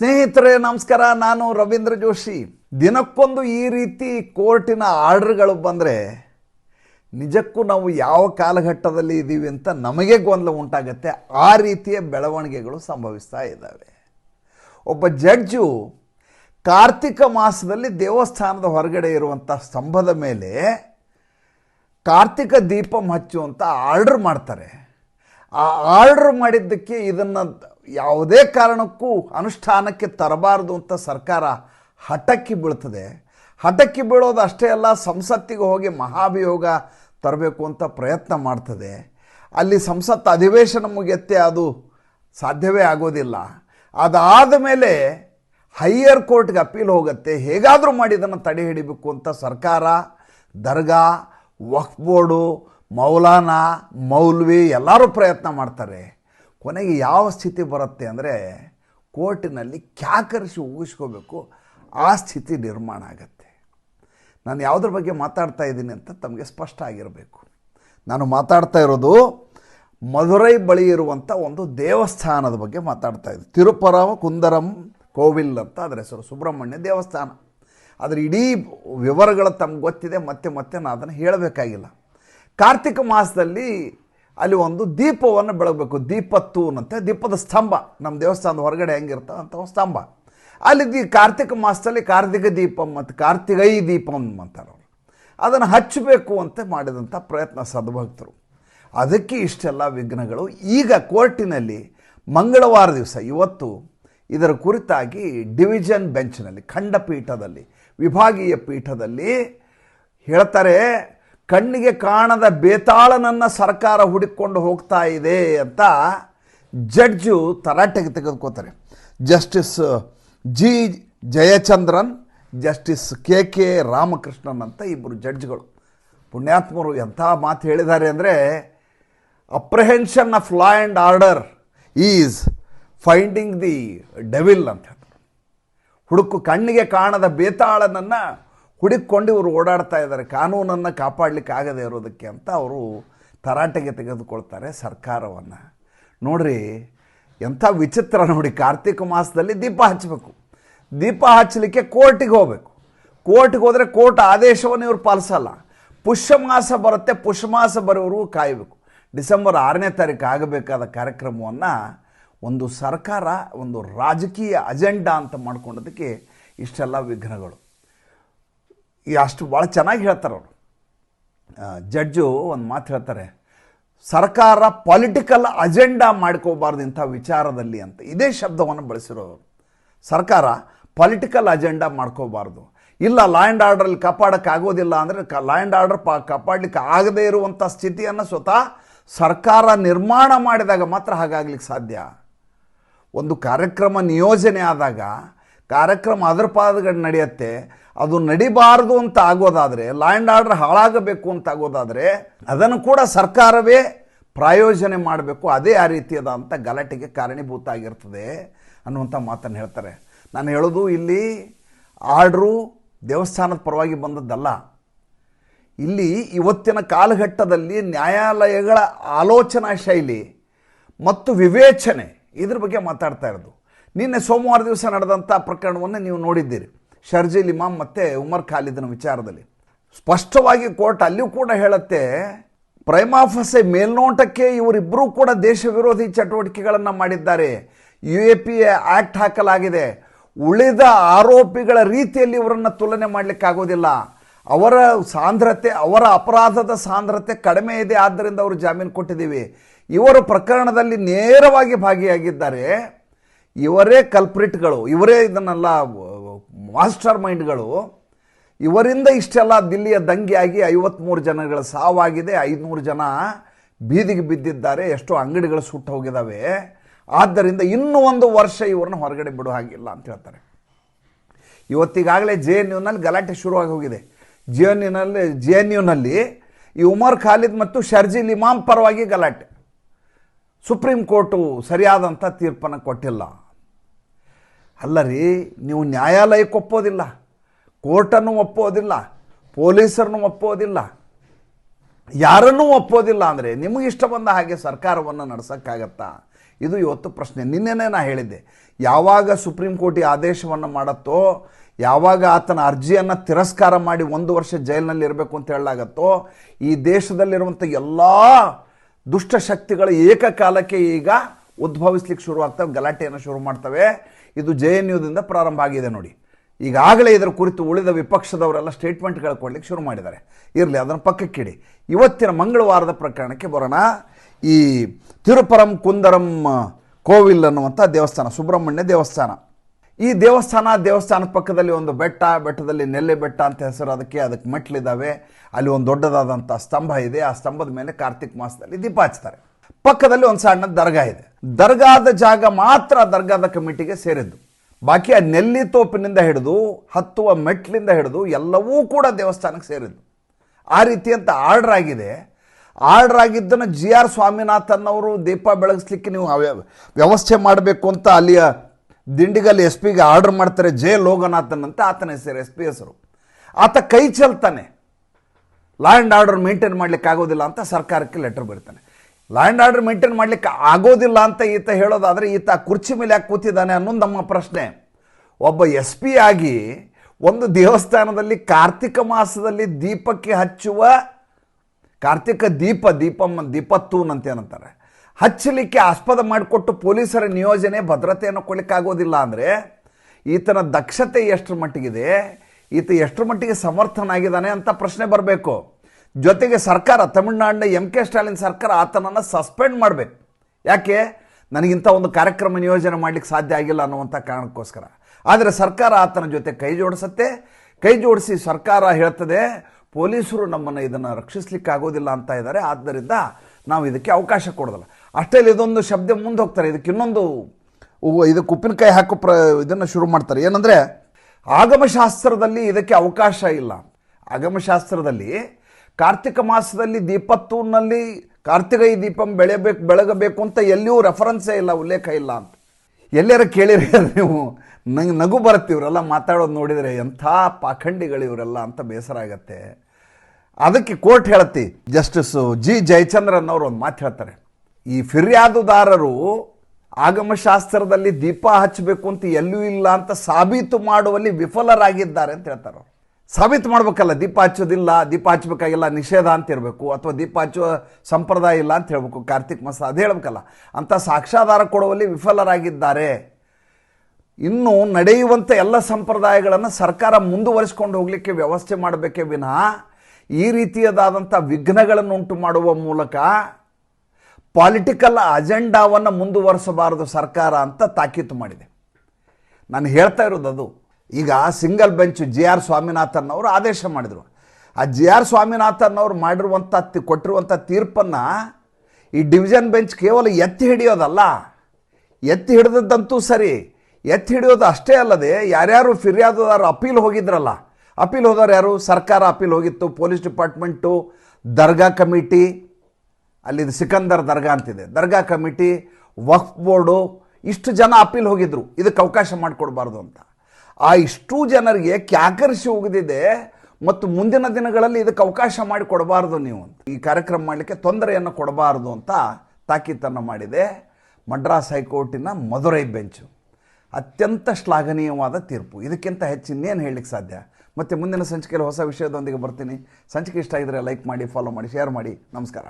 ಸ್ನೇಹಿತರೆ, ನಮಸ್ಕಾರ. ನಾನು ರವೀಂದ್ರ ಜೋಶಿ. ದಿನಕ್ಕೊಂದು ಈ ರೀತಿ ಕೋರ್ಟಿನ ಆರ್ಡರ್ಗಳು ಬಂದರೆ ನಿಜಕ್ಕೂ ನಾವು ಯಾವ ಕಾಲಘಟ್ಟದಲ್ಲಿ ಇದ್ದೀವಿ ಅಂತ ನಮಗೆ ಗೊಂದಲ ಉಂಟಾಗತ್ತೆ. ಆ ರೀತಿಯ ಬೆಳವಣಿಗೆಗಳು ಸಂಭವಿಸ್ತಾ ಇದ್ದಾವೆ. ಒಬ್ಬ ಜಡ್ಜು ಕಾರ್ತಿಕ ಮಾಸದಲ್ಲಿ ದೇವಸ್ಥಾನದ ಹೊರಗಡೆ ಇರುವಂಥ ಸ್ತಂಭದ ಮೇಲೆ ಕಾರ್ತಿಕ ದೀಪಂ ಅಂತ ಆರ್ಡ್ರ್ ಮಾಡ್ತಾರೆ. ಆ ಆರ್ಡ್ರ್ ಮಾಡಿದ್ದಕ್ಕೆ ಇದನ್ನು ಯಾವುದೇ ಕಾರಣಕ್ಕೂ ಅನುಷ್ಠಾನಕ್ಕೆ ತರಬಾರದು ಅಂತ ಸರ್ಕಾರ ಹಠಕ್ಕೆ ಬೀಳ್ತದೆ. ಹಠಕ್ಕೆ ಬೀಳೋದು ಅಷ್ಟೇ ಅಲ್ಲ, ಸಂಸತ್ತಿಗೆ ಹೋಗಿ ಮಹಾಭಿಯೋಗ ತರಬೇಕು ಅಂತ ಪ್ರಯತ್ನ ಮಾಡ್ತದೆ. ಅಲ್ಲಿ ಸಂಸತ್ ಅಧಿವೇಶನ ಮುಗಿಯತ್ತೆ, ಅದು ಸಾಧ್ಯವೇ ಆಗೋದಿಲ್ಲ. ಅದಾದ ಮೇಲೆ ಹೈಯರ್ ಕೋರ್ಟ್ಗೆ ಅಪೀಲ್ ಹೋಗುತ್ತೆ, ಹೇಗಾದರೂ ಮಾಡಿ ಇದನ್ನು ತಡೆ ಹಿಡಿಬೇಕು ಅಂತ ಸರ್ಕಾರ, ದರ್ಗಾ, ವಕ್ಫ್ ಬೋರ್ಡು, ಮೌಲಾನಾ, ಮೌಲ್ವಿ ಎಲ್ಲರೂ ಪ್ರಯತ್ನ ಮಾಡ್ತಾರೆ. ಕೊನೆಗೆ ಯಾವ ಸ್ಥಿತಿ ಬರುತ್ತೆ ಅಂದರೆ ಕೋರ್ಟಿನಲ್ಲಿ ಕ್ಯಾಕರಿಸಿ ಊಹಿಸ್ಕೋಬೇಕು, ಆ ಸ್ಥಿತಿ ನಿರ್ಮಾಣ ಆಗತ್ತೆ. ನಾನು ಯಾವುದ್ರ ಬಗ್ಗೆ ಮಾತಾಡ್ತಾ ಇದ್ದೀನಿ ಅಂತ ತಮಗೆ ಸ್ಪಷ್ಟ ಆಗಿರಬೇಕು. ನಾನು ಮಾತಾಡ್ತಾ ಇರೋದು ಮಧುರೈ ಬಳಿ ಇರುವಂಥ ಒಂದು ದೇವಸ್ಥಾನದ ಬಗ್ಗೆ ಮಾತಾಡ್ತಾ ಇದ್ದೀನಿ. ತಿರುಪರಮ ಕುಂದರಂ ಕೋವಿಲ್ ಅಂತ ಅದರ ಹೆಸರು, ಸುಬ್ರಹ್ಮಣ್ಯ ದೇವಸ್ಥಾನ. ಆದರೆ ಇಡೀ ವಿವರಗಳು ತಮ್ಗೆ ಗೊತ್ತಿದೆ, ಮತ್ತೆ ಮತ್ತೆ ನಾನು ಅದನ್ನು ಹೇಳಬೇಕಾಗಿಲ್ಲ. ಕಾರ್ತಿಕ ಮಾಸದಲ್ಲಿ ಅಲ್ಲಿ ಒಂದು ದೀಪವನ್ನು ಬೆಳಗಬೇಕು. ದೀಪತ್ತು ಅನ್ನಂತೆ ದೀಪದ ಸ್ತಂಭ. ನಮ್ಮ ದೇವಸ್ಥಾನದ ಹೊರಗಡೆ ಹೆಂಗಿರ್ತ ಒಂದು ಸ್ತಂಭ. ಅಲ್ಲಿ ದಿ ಕಾರ್ತಿಕ ಮಾಸದಲ್ಲಿ ಕಾರ್ತಿಕ ದೀಪಂ ಮತ್ತು ಕಾರ್ತಿಕೈ ದೀಪಂ ಅಂತಾರೆ ಅವರು. ಅದನ್ನು ಹಚ್ಚಬೇಕು ಅಂತ ಮಾಡಿದಂಥ ಪ್ರಯತ್ನ ಸದ್ಭಕ್ತರು. ಅದಕ್ಕೆ ಇಷ್ಟೆಲ್ಲ ವಿಘ್ನಗಳು. ಈಗ ಕೋರ್ಟಿನಲ್ಲಿ ಮಂಗಳವಾರ ದಿವಸ ಇವತ್ತು ಇದರ ಕುರಿತಾಗಿ ಡಿವಿಷನ್ ಬೆಂಚ್ನಲ್ಲಿ, ಖಂಡಪೀಠದಲ್ಲಿ, ವಿಭಾಗೀಯ ಪೀಠದಲ್ಲಿ ಹೇಳ್ತಾರೆ ಕಣ್ಣಿಗೆ ಕಾಣದ ಬೇತಾಳನನ್ನು ಸರ್ಕಾರ ಹುಡುಕೊಂಡು ಹೋಗ್ತಾ ಇದೆ ಅಂತ ಜಡ್ಜು ತರಾಟೆಗೆ ತೆಗೆದುಕೋತಾರೆ. Justice G, Jayachandran, justice K K Ramakrishnan ಅಂತ ಇಬ್ಬರು ಜಡ್ಜ್ಗಳು. ಪುಣ್ಯಾತ್ಮರು ಎಂಥ ಮಾತು ಹೇಳಿದ್ದಾರೆ ಅಂದರೆ apprehension of law and order is finding the devil ಅಂತ ಹೇಳ್ತಾರೆ. ಹುಡುಕು ಕಣ್ಣಿಗೆ ಕಾಣದ ಬೇತಾಳನನ್ನು ಹುಡುಕೊಂಡು ಇವರು ಓಡಾಡ್ತಾ ಇದ್ದಾರೆ. ಕಾನೂನನ್ನು ಕಾಪಾಡಲಿಕ್ಕೆ ಆಗದೇ ಇರೋದಕ್ಕೆ ಅಂತ ಅವರು ತರಾಟೆಗೆ ತೆಗೆದುಕೊಳ್ತಾರೆ ಸರ್ಕಾರವನ್ನು. ನೋಡ್ರಿ, ಎಂಥ ವಿಚಿತ್ರ ನೋಡಿ, ಕಾರ್ತಿಕ ಮಾಸದಲ್ಲಿ ದೀಪ ಹಚ್ಚಬೇಕು ದೀಪ ಹಚ್ಚಲಿಕ್ಕೆ ಕೋರ್ಟಿಗೆ ಹೋಗಬೇಕು. ಕೋರ್ಟಿಗೆ ಹೋದರೆ ಕೋರ್ಟ್ ಆದೇಶವನ್ನು ಇವರು ಪಾಲಿಸಲ್ಲ. ಪುಷ್ಯ ಮಾಸ ಬರುತ್ತೆ ಪುಷ್ಯ ಮಾಸ ಬರೋವರೆಗೂ ಕಾಯಬೇಕು. ಡಿಸೆಂಬರ್ ಆರನೇ ತಾರೀಕು ಆಗಬೇಕಾದ ಕಾರ್ಯಕ್ರಮವನ್ನು ಒಂದು ಸರ್ಕಾರ, ಒಂದು ರಾಜಕೀಯ ಅಜೆಂಡಾ ಅಂತ ಮಾಡ್ಕೊಂಡೋದಕ್ಕೆ ಇಷ್ಟೆಲ್ಲ ವಿಘ್ನಗಳು. ಈ ಅಷ್ಟು ಭಾಳ ಚೆನ್ನಾಗಿ ಹೇಳ್ತಾರೆ ಅವರು. ಜಡ್ಜು ಒಂದು ಮಾತು ಹೇಳ್ತಾರೆ, ಸರ್ಕಾರ ಪೊಲಿಟಿಕಲ್ ಅಜೆಂಡಾ ಮಾಡ್ಕೋಬಾರ್ದು ಇಂಥ ವಿಚಾರದಲ್ಲಿ ಅಂತ. ಇದೇ ಶಬ್ದವನ್ನು ಬಳಸಿರೋರು ಸರ್ಕಾರ ಪೊಲಿಟಿಕಲ್ ಅಜೆಂಡಾ ಮಾಡ್ಕೋಬಾರ್ದು. ಇಲ್ಲ ಲಾ ಆ್ಯಂಡ್ ಆರ್ಡ್ರಲ್ಲಿ ಕಾಪಾಡೋಕ್ಕಾಗೋದಿಲ್ಲ ಅಂದರೆ ಕ ಲಾ ಆ್ಯಂಡ್ ಆರ್ಡರ್ ಪಾ, ಕಾಪಾಡಲಿಕ್ಕೆ ಆಗದೇ ಇರುವಂಥ ಸ್ಥಿತಿಯನ್ನು ಸ್ವತಃ ಸರ್ಕಾರ ನಿರ್ಮಾಣ ಮಾಡಿದಾಗ ಮಾತ್ರ ಹಾಗಾಗ್ಲಿಕ್ಕೆ ಸಾಧ್ಯ. ಒಂದು ಕಾರ್ಯಕ್ರಮ ನಿಯೋಜನೆ ಆದಾಗ ಕಾರ್ಯಕ್ರಮ ಅದರ ಪಾದಗಳು ನಡೆಯುತ್ತೆ, ಅದು ನಡಿಬಾರದು ಅಂತ ಆಗೋದಾದರೆ ಲಾ ಆ್ಯಂಡ್ ಆರ್ಡರ್ ಹಾಳಾಗಬೇಕು ಅಂತ ಆಗೋದಾದರೆ, ಅದನ್ನು ಕೂಡ ಸರ್ಕಾರವೇ ಪ್ರಾಯೋಜನೆ ಮಾಡಬೇಕು. ಅದೇ ಆ ರೀತಿಯದ ಅಂತ ಗಲಾಟೆಗೆ ಕಾರಣೀಭೂತ ಆಗಿರ್ತದೆ ಅನ್ನುವಂಥ ಮಾತನ್ನು ಹೇಳ್ತಾರೆ. ನಾನು ಹೇಳೋದು ಇಲ್ಲಿ ಆರ್ಡ್ರು ದೇವಸ್ಥಾನದ ಪರವಾಗಿ ಬಂದದ್ದಲ್ಲ. ಇಲ್ಲಿ ಇವತ್ತಿನ ಕಾಲಘಟ್ಟದಲ್ಲಿ ನ್ಯಾಯಾಲಯಗಳ ಆಲೋಚನಾ ಶೈಲಿ ಮತ್ತು ವಿವೇಚನೆ ಇದ್ರ ಬಗ್ಗೆ ಮಾತಾಡ್ತಾ ಇರೋದು. ನಿನ್ನೆ ಸೋಮವಾರ ದಿವಸ ನಡೆದಂಥ ಪ್ರಕರಣವನ್ನು ನೀವು ನೋಡಿದ್ದೀರಿ. ಶರ್ಜಿಲ್ ಇಮಾಮ್ ಮತ್ತು ಉಮರ್ ಖಾಲಿದನ ವಿಚಾರದಲ್ಲಿ. ಸ್ಪಷ್ಟವಾಗಿ ಕೋರ್ಟ್ ಅಲ್ಲಿಯೂ ಕೂಡ ಹೇಳುತ್ತೆ ಪ್ರೈಮಾಫಸೆ ಮೇಲ್ನೋಟಕ್ಕೆ ಇವರಿಬ್ಬರೂ ಕೂಡ ದೇಶ ವಿರೋಧಿ ಚಟುವಟಿಕೆಗಳನ್ನು ಮಾಡಿದ್ದಾರೆ. ಯು ಎ ಪಿ ಆ್ಯಕ್ಟ್ ಹಾಕಲಾಗಿದೆ. ಉಳಿದ ಆರೋಪಿಗಳ ರೀತಿಯಲ್ಲಿ ಇವರನ್ನು ತುಲನೆ ಮಾಡಲಿಕ್ಕಾಗೋದಿಲ್ಲ. ಅವರ ಸಾಂದ್ರತೆ, ಅವರ ಅಪರಾಧದ ಸಾಂದ್ರತೆ ಕಡಿಮೆ ಇದೆ, ಆದ್ದರಿಂದ ಅವರು ಜಾಮೀನು ಕೊಟ್ಟಿದ್ದೀವಿ. ಇವರು ಪ್ರಕರಣದಲ್ಲಿ ನೇರವಾಗಿ ಭಾಗಿಯಾಗಿದ್ದಾರೆ. ಇವರೇ ಕಲ್ಪ್ರಿಟ್ಗಳು ಇವರೇ ಇದನ್ನೆಲ್ಲ ಮಾಸ್ಟರ್ ಮೈಂಡ್ಗಳು ಇವರಿಂದ ಇಷ್ಟೆಲ್ಲ ದಿಲ್ಲಿಯ ದಂಗೆಯಾಗಿ ಐವತ್ತ್ಮೂರು ಜನಗಳ ಸಾವಾಗಿದೆ. ಐದುನೂರು ಜನ ಬೀದಿಗೆ ಬಿದ್ದಿದ್ದಾರೆ. ಎಷ್ಟೋ ಅಂಗಡಿಗಳು ಸುಟ್ಟು ಹೋಗಿದ್ದಾವೆ. ಆದ್ದರಿಂದ ಇನ್ನೂ ಒಂದು ವರ್ಷ ಇವ್ರನ್ನ ಹೊರಗಡೆ ಬಿಡೋ ಹಾಗಿಲ್ಲ ಅಂತ ಹೇಳ್ತಾರೆ. ಇವತ್ತಿಗಾಗಲೇ ಜೆ ಎನ್ ಯುನಲ್ಲಿ ಗಲಾಟೆ ಶುರುವಾಗಿ ಹೋಗಿದೆ. ಜೆ ಎನ್ ಯುನಲ್ಲಿ ಜೆ ಎನ್ ಯುನಲ್ಲಿ ಈ ಉಮರ್ ಖಾಲಿದ್ ಮತ್ತು ಶರ್ಜಿಲ್ ಇಮಾಮ್ ಪರವಾಗಿ ಗಲಾಟೆ. ಸುಪ್ರೀಂ ಕೋರ್ಟು ಸರಿಯಾದಂಥ ತೀರ್ಪನ್ನು ಕೊಟ್ಟಿಲ್ಲ. ಅಲ್ಲ ರೀ, ನೀವು ನ್ಯಾಯಾಲಯಕ್ಕೆ ಒಪ್ಪೋದಿಲ್ಲ ಕೋರ್ಟನ್ನು ಒಪ್ಪೋದಿಲ್ಲ, ಪೊಲೀಸರನ್ನು ಒಪ್ಪೋದಿಲ್ಲ. ಯಾರನ್ನೂ ಒಪ್ಪೋದಿಲ್ಲ ಅಂದರೆ ನಿಮಗೆ ಇಷ್ಟ ಬಂದ ಹಾಗೆ ಸರ್ಕಾರವನ್ನು ನಡೆಸೋಕ್ಕಾಗತ್ತಾ? ಇದು ಇವತ್ತು ಪ್ರಶ್ನೆ. ನಿನ್ನೆನೇ ನಾನು ಹೇಳಿದ್ದೆ, ಯಾವಾಗ ಸುಪ್ರೀಂ ಕೋರ್ಟ್ ಆದೇಶವನ್ನು ಮಾಡುತ್ತೋ, ಯಾವಾಗ ಆತನ ಅರ್ಜಿಯನ್ನು ತಿರಸ್ಕಾರ ಮಾಡಿ ಒಂದು ವರ್ಷ ಜೈಲಿನಲ್ಲಿ ಇರಬೇಕು ಅಂತ ಹೇಳಲಾಗತ್ತೋ, ಈ ದೇಶದಲ್ಲಿರುವಂಥ ಎಲ್ಲ ದುಷ್ಟಶಕ್ತಿಗಳು ಏಕಕಾಲಕ್ಕೆ ಈಗ ಉದ್ಭವಿಸ್ಲಿಕ್ಕೆ ಶುರು ಆಗ್ತವೆ ಗಲಾಟೆಯನ್ನು ಶುರು ಮಾಡ್ತವೆ. ಇದು ಜೆ ಎನ್ ಯುದಿಂದ ಪ್ರಾರಂಭ ಆಗಿದೆ ನೋಡಿ. ಈಗಾಗಲೇ ಇದರ ಕುರಿತು ಉಳಿದ ವಿಪಕ್ಷದವರೆಲ್ಲ ಸ್ಟೇಟ್ಮೆಂಟ್ಗಳು ಕೊಡಲಿಕ್ಕೆ ಶುರು ಮಾಡಿದ್ದಾರೆ. ಇರಲಿ, ಅದನ್ನು ಪಕ್ಕಕ್ಕಿಡಿ ಇವತ್ತಿನ ಮಂಗಳವಾರದ ಪ್ರಕರಣಕ್ಕೆ ಬರೋಣ. ಈ ತಿರುಪರಂ ಕುಂದರಂ ಕೋವಿಲ್ ಅನ್ನುವಂಥ ದೇವಸ್ಥಾನ, ಸುಬ್ರಹ್ಮಣ್ಯ ದೇವಸ್ಥಾನ. ಈ ದೇವಸ್ಥಾನ, ದೇವಸ್ಥಾನದ ಪಕ್ಕದಲ್ಲಿ ಒಂದು ಬೆಟ್ಟ, ಬೆಟ್ಟದಲ್ಲಿ ನೆಲ್ಲೆ ಬೆಟ್ಟ ಅಂತ ಹೆಸರು, ಅದಕ್ಕೆ ಅದಕ್ಕೆ ಮೆಟ್ಲಿದ್ದಾವೆ ಅಲ್ಲಿ ಒಂದು ದೊಡ್ಡದಾದಂಥ ಸ್ತಂಭ ಇದೆ. ಆ ಸ್ತಂಭದ ಮೇಲೆ ಕಾರ್ತಿಕ್ ಮಾಸದಲ್ಲಿ ದೀಪ ಹಚ್ತಾರೆ. ಪಕ್ಕದಲ್ಲಿ ಒಂದು ಸಣ್ಣ ದರ್ಗಾ ಇದೆ. ದರ್ಗಾದ ಜಾಗ ಮಾತ್ರ ದರ್ಗಾದ ಕಮಿಟಿಗೆ ಸೇರಿದ್ದು. ಬಾಕಿ ಆ ನೆಲ್ಲಿ ತೋಪಿನಿಂದ ಹಿಡಿದು, ಹತ್ತುವ ಮೆಟ್ಲಿಂದ ಹಿಡಿದು, ಎಲ್ಲವೂ ಕೂಡ ದೇವಸ್ಥಾನಕ್ಕೆ ಸೇರಿದ್ದು. ಆ ರೀತಿ ಅಂತ ಆರ್ಡರ್ ಆಗಿದೆ. ಆರ್ಡರ್ ಆಗಿದ್ದನ್ನು ಜಿ ಆರ್ ಸ್ವಾಮಿನಾಥನ್ ಅವರು ದೀಪ ಬೆಳಗಿಸ್ಲಿಕ್ಕೆ ನೀವು ವ್ಯವಸ್ಥೆ ಮಾಡಬೇಕು ಅಂತ ಅಲ್ಲಿಯ ದಿಂಡಿಗಲ್ಲಿ ಎಸ್ ಪಿಗೆ ಆರ್ಡರ್ ಮಾಡ್ತಾರೆ ಜೆ ಲೋಗನಾಥನ್ ಅಂತ ಆತನ ಹೆಸರು, ಎಸ್ ಪಿ ಹೆಸರು ಆತ ಕೈ ಚೆಲ್ತಾನೆ. ಲಾ ಆ್ಯಂಡ್ ಆರ್ಡರ್ ಮೇಂಟೈನ್ ಮಾಡ್ಲಿಕ್ಕೆ ಆಗೋದಿಲ್ಲ ಅಂತ ಸರ್ಕಾರಕ್ಕೆ ಲೆಟರ್ ಬರ್ತಾನೆ. ಲಾ ಆ್ಯಂಡ್ ಆರ್ಡರ್ ಮೇಂಟೈನ್ ಮಾಡ್ಲಿಕ್ಕೆ ಆಗೋದಿಲ್ಲ ಅಂತ ಈತ ಹೇಳೋದಾದರೆ ಈತ ಕುರ್ಚಿ ಮೇಲೆ ಯಾಕೆ ಕೂತಿದ್ದಾನೆ ಅನ್ನೋದು ನಮ್ಮ ಪ್ರಶ್ನೆ. ಒಬ್ಬ ಎಸ್ ಪಿ ಆಗಿ ಒಂದು ದೇವಸ್ಥಾನದಲ್ಲಿ ಕಾರ್ತಿಕ ಮಾಸದಲ್ಲಿ ದೀಪಕ್ಕೆ ಹಚ್ಚುವ, ಕಾರ್ತಿಕ ದೀಪ ದೀಪಮ್ಮ ದೀಪತ್ತೂನ್ ಅಂತ ಏನಂತಾರೆ. ಹಚ್ಚಲಿಕ್ಕೆ ಆಸ್ಪದ ಮಾಡಿಕೊಟ್ಟು ಪೊಲೀಸರ ನಿಯೋಜನೆ ಭದ್ರತೆಯನ್ನು ಕೊಡಲಿಕ್ಕಾಗೋದಿಲ್ಲ ಅಂದರೆ ಈತನ ದಕ್ಷತೆ ಎಷ್ಟರ ಮಟ್ಟಿಗಿದೆ, ಈತ ಎಷ್ಟರ ಮಟ್ಟಿಗೆ ಸಮರ್ಥನಾಗಿದ್ದಾನೆ ಅಂತ ಪ್ರಶ್ನೆ ಬರಬೇಕು. ಜೊತೆಗೆ ಸರ್ಕಾರ, ತಮಿಳುನಾಡಿನ ಎಂ ಕೆ ಸ್ಟಾಲಿನ್ ಸರ್ಕಾರ ಆತನನ್ನು ಸಸ್ಪೆಂಡ್ ಮಾಡಬೇಕು. ಯಾಕೆ? ನನಗಿಂಥ ಒಂದು ಕಾರ್ಯಕ್ರಮ ನಿಯೋಜನೆ ಮಾಡಲಿಕ್ಕೆ ಸಾಧ್ಯ ಆಗಿಲ್ಲ ಅನ್ನುವಂಥ ಕಾರಣಕ್ಕೋಸ್ಕರ. ಆದರೆ ಸರ್ಕಾರ ಆತನ ಜೊತೆ ಕೈ ಜೋಡಿಸುತ್ತೆ. ಕೈ ಜೋಡಿಸಿ ಸರ್ಕಾರ ಹೇಳ್ತದೆ, ಪೊಲೀಸರು ನಮ್ಮನ್ನು ಇದನ್ನು ರಕ್ಷಿಸಲಿಕ್ಕಾಗೋದಿಲ್ಲ ಅಂತ ಇದ್ದಾರೆ. ಆದ್ದರಿಂದ ನಾವು ಇದಕ್ಕೆ ಅವಕಾಶ ಕೊಡೋದಿಲ್ಲ. ಅಷ್ಟೇ ಇಲ್ಲ ಇದೊಂದು ಶಬ್ದ ಮುಂದೆ ಹೋಗ್ತಾರೆ. ಇದಕ್ಕೆ ಇನ್ನೊಂದು ಇದಕ್ಕೆ ಉಪ್ಪಿನಕಾಯಿ ಹಾಕೋ ಪ್ರ, ಇದನ್ನು ಶುರು ಮಾಡ್ತಾರೆ. ಏನಂದರೆ, ಆಗಮಶಾಸ್ತ್ರದಲ್ಲಿ ಇದಕ್ಕೆ ಅವಕಾಶ ಇಲ್ಲ. ಆಗಮಶಾಸ್ತ್ರದಲ್ಲಿ ಕಾರ್ತಿಕ ಮಾಸದಲ್ಲಿ ದೀಪತ್ತೂನಲ್ಲಿ ಕಾರ್ತಿಕೈ ದೀಪಂ ಬೆಳೆಯಬೇಕು, ಬೆಳಗಬೇಕು ಅಂತ ಎಲ್ಲಿಯೂ ರೆಫರೆನ್ಸೇ ಇಲ್ಲ, ಉಲ್ಲೇಖ ಇಲ್ಲ ಅಂತ. ಎಲ್ಲಾರ ಕೇಳಿರಿ ನೀವು. ನಂಗೆ ನಗು ಬರ್ತೀವ್ರಲ್ಲ ಮಾತಾಡೋದು ನೋಡಿದರೆ ಎಂಥ ಪಾಖಂಡಿಗಳು ಇವರೆಲ್ಲ ಅಂತ ಬೇಸರ ಆಗತ್ತೆ. ಅದಕ್ಕೆ ಕೋರ್ಟ್ ಹೇಳತ್ತಿ ಜಸ್ಟಿಸು ಜಿ. ಜಯಚಂದ್ರನ್ ಅವರು ಒಂದು ಮಾತು ಹೇಳ್ತಾರೆ. ಈ ಫಿರ್ಯಾದುದಾರರು ಆಗಮಶಾಸ್ತ್ರದಲ್ಲಿ ದೀಪ ಹಚ್ಚಬೇಕು ಅಂತ ಎಲ್ಲೂ ಇಲ್ಲ ಅಂತ ಸಾಬೀತು ಮಾಡುವಲ್ಲಿ ವಿಫಲರಾಗಿದ್ದಾರೆ ಅಂತ ಹೇಳ್ತಾರೆ. ಸಾಬೀತು ಮಾಡ್ಬೇಕಲ್ಲ, ದೀಪ ಹಚ್ಚೋದಿಲ್ಲ, ದೀಪ ಹಚ್ಚಬೇಕಾಗಿಲ್ಲ, ನಿಷೇಧ ಅಂತ ಇರಬೇಕು ಅಥವಾ ದೀಪ ಹಚ್ಚುವ ಸಂಪ್ರದಾಯ ಇಲ್ಲ ಅಂತ ಹೇಳ್ಬೇಕು, ಕಾರ್ತಿಕ್ ಮಾಸ ಅದು ಹೇಳ್ಬೇಕಲ್ಲ ಅಂತ ಸಾಕ್ಷಾಧಾರ ಕೊಡುವಲ್ಲಿ ವಿಫಲರಾಗಿದ್ದಾರೆ ಇನ್ನು ನಡೆಯುವಂಥ ಎಲ್ಲ ಸಂಪ್ರದಾಯಗಳನ್ನು ಸರ್ಕಾರ ಮುಂದುವರಿಸ್ಕೊಂಡು ಹೋಗಲಿಕ್ಕೆ ವ್ಯವಸ್ಥೆ ಮಾಡಬೇಕೇ ವಿನಃ ಈ ರೀತಿಯದಾದಂಥ ವಿಘ್ನಗಳನ್ನು ಉಂಟು ಮಾಡುವ ಮೂಲಕ ಪಾಲಿಟಿಕಲ್ ಅಜೆಂಡಾವನ್ನು ಮುಂದುವರಿಸಬಾರದು ಸರ್ಕಾರ ಅಂತ ತಾಕೀತು ಮಾಡಿದೆ. ನಾನು ಹೇಳ್ತಾ ಇರೋದು ಅದು. ಈಗ single bench G R Swaminathan ಅವರು ಆದೇಶ ಮಾಡಿದರು. ಆ ಜಿ ಆರ್ ಸ್ವಾಮಿನಾಥನ್ ಅವರು ಮಾಡಿರುವಂಥ ಕೊಟ್ಟಿರುವಂಥ ತೀರ್ಪನ್ನು ಈ ಡಿವಿಷನ್ ಬೆಂಚ್ ಕೇವಲ ಎತ್ತಿ ಹಿಡಿಯೋದಲ್ಲ. ಎತ್ತಿ ಹಿಡಿದದ್ದಂತೂ ಸರಿ, ಎತ್ತಿ ಹಿಡಿಯೋದು ಅಷ್ಟೇ ಅಲ್ಲದೆ ಯಾರ್ಯಾರು ಫಿರ್ಯಾದುದಾರರು ಅಪೀಲ್ ಹೋಗಿದ್ರಲ್ಲ, ಅಪೀಲ್ ಹೋದವ್ರು ಯಾರು? ಸರ್ಕಾರ ಅಪೀಲ್ ಹೋಗಿತ್ತು, ಪೊಲೀಸ್ ಡಿಪಾರ್ಟ್ಮೆಂಟು, ದರ್ಗಾ ಕಮಿಟಿ ಅಲ್ಲಿ ಇದು ಸಿಕಂದರ್ ದರ್ಗಾ ಅಂತಿದೆ. ದರ್ಗಾ ಕಮಿಟಿ, ವಕ್ಫ್ ಬೋರ್ಡು, ಇಷ್ಟು ಜನ ಅಪೀಲ್ ಹೋಗಿದ್ರು. ಇದಕ್ಕೆ ಅವಕಾಶ ಮಾಡಿಕೊಡ್ಬಾರ್ದು ಅಂತ. ಆ ಇಷ್ಟು ಜನರಿಗೆ ಕ್ಯಾಕರಿಸಿ ಹೋಗದಿದೆ ಮತ್ತು ಮುಂದಿನ ದಿನಗಳಲ್ಲಿ ಇದಕ್ಕೆ ಅವಕಾಶ ಮಾಡಿ ಕೊಡಬಾರ್ದು ನೀವು ಅಂತ. ಈ ಕಾರ್ಯಕ್ರಮ ಮಾಡಲಿಕ್ಕೆ ತೊಂದರೆಯನ್ನು ಕೊಡಬಾರ್ದು ಅಂತ ತಾಕೀತನ್ನು ಮಾಡಿದೆ. ಮಡ್ರಾಸ್ ಹೈಕೋರ್ಟಿನ ಮಧುರೈ ಬೆಂಚು. ಅತ್ಯಂತ ಶ್ಲಾಘನೀಯವಾದ ತೀರ್ಪು. ಇದಕ್ಕಿಂತ ಹೆಚ್ಚು ಇನ್ನೇನು ಹೇಳಲಿಕ್ಕೆ ಸಾಧ್ಯ? ಮತ್ತು ಮುಂದಿನ ಸಂಚಿಕೆಯಲ್ಲಿ ಹೊಸ ವಿಷಯದೊಂದಿಗೆ ಬರ್ತೀನಿ. ಸಂಚಿಕೆ ಇಷ್ಟ ಆಗಿದ್ರೆ ಲೈಕ್ ಮಾಡಿ, ಫಾಲೋ ಮಾಡಿ, ಶೇರ್ ಮಾಡಿ. ನಮಸ್ಕಾರ.